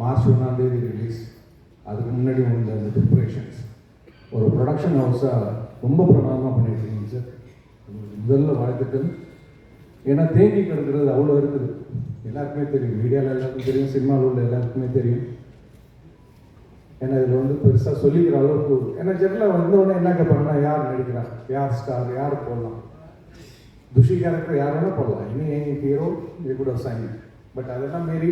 March ஒன்றாம் தேதி release அதுக்கு முன்னாடி வந்த அந்த ப்ரிப்ரேஷன்ஸ் ஒரு ப்ரொடக்ஷன் ஹவுஸாக ரொம்ப பிரமாதமாக பண்ணியிருக்கீங்க சார் முதல்ல வாழ்த்துக்கள். ஏன்னா தேங்கி கிடக்கிறது அவ்வளோ இருக்குது. எல்லாருக்குமே தெரியும். மீடியாவில் எல்லாருக்கும் தெரியும். சினிமாவில் உள்ள எல்லாருக்குமே தெரியும். ஏன்னா இதில் வந்து பெருசாக சொல்லிக்கிற அளவுக்கு ஏன்னா ஜெனரலாக வந்த உடனே என்ன கேட்பாங்கன்னா யார் நடிக்கிறா? யார் ஸ்டார் யார் போடலாம்? துஷி கேரக்டர் யார் வேணால் போடலாம். இனி ஹீரோ இது கூட சைன் பட் அதெல்லாம் மீறி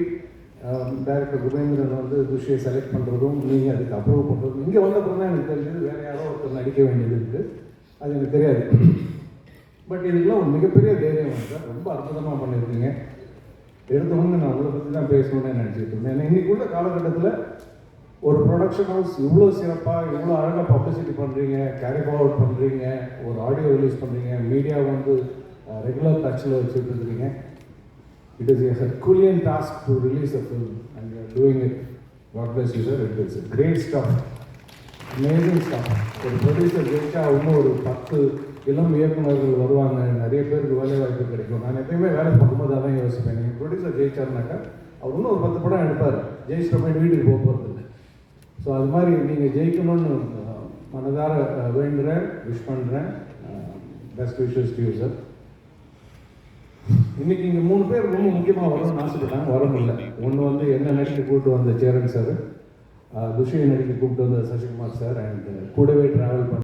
டேரக்டர் குபேந்திரன் வந்து குஷியை செலக்ட் பண்ணுறதும் நீங்கள் அதுக்கு அப்ரூவ் பண்ணுறதும் இங்கே வந்த தான் எனக்கு தெரிஞ்சது. வேறு யாரோ ஒருத்தர் நடிக்க வேண்டியது இருக்குது அது எனக்கு தெரியாது. பட் இதுக்கெல்லாம் ஒரு மிகப்பெரிய தைரியம் வந்து சார் ரொம்ப அற்புதமாக பண்ணியிருக்கீங்க. எடுத்தவங்க நான் உங்களை பற்றி தான் பேசணும்னு நினச்சிட்டு இருந்தேன். ஏன்னா காலகட்டத்தில் ஒரு ப்ரொடக்ஷன் ஹவுஸ் இவ்வளோ சிறப்பாக இவ்வளோ அழகாக பப்ளிசிட்டி பண்ணுறீங்க கேரி ஃபார்வர்ட் பண்ணுறீங்க ஒரு ஆடியோ ரிலீஸ் பண்ணுறீங்க மீடியா வந்து ரெகுலர் டச்சில் வச்சுட்டு இருக்கிறீங்க it is a herculean task to release a film and you doing it god bless you sir it is great stuff. Amazing stuff ஒரு ப்ரொடியூசர் ஜெயிச்சா இன்னும் ஒரு பத்து இளம் இயக்குநர்கள் வருவாங்க. நிறைய பேருக்கு வேலை வாய்ப்பு கிடைக்கும். நான் எப்பயுமே வேலை பார்க்கும்போது அதான் யோசிப்பேன். நீங்கள் ப்ரொடியூசர் ஜெயிச்சாருனாக்கா அவர் இன்னும் ஒரு பத்து படம் எடுப்பார். ஜெயிச்சிட்ட போய் வீட்டுக்கு போக போகிறது இல்லை. ஸோ அது மாதிரி நீங்கள் ஜெயிக்கணும்னு மனதார வேண்டுறேன் விஷ் பண்ணுறேன் best wishes to you sir இன்னைக்கு இங்கே மூணு பேர் ரொம்ப முக்கியமாக வரணும்னு ஆசைப்பட்டாங்க வர முடியல ஒன்று வந்து என்ன நடிக்க கூப்பிட்டு வந்த சேரன் சார் துஷியை நடிக்க கூப்பிட்டு வந்த சசிகுமார் சார் அண்ட் கூடவே ட்ராவல் பண்ண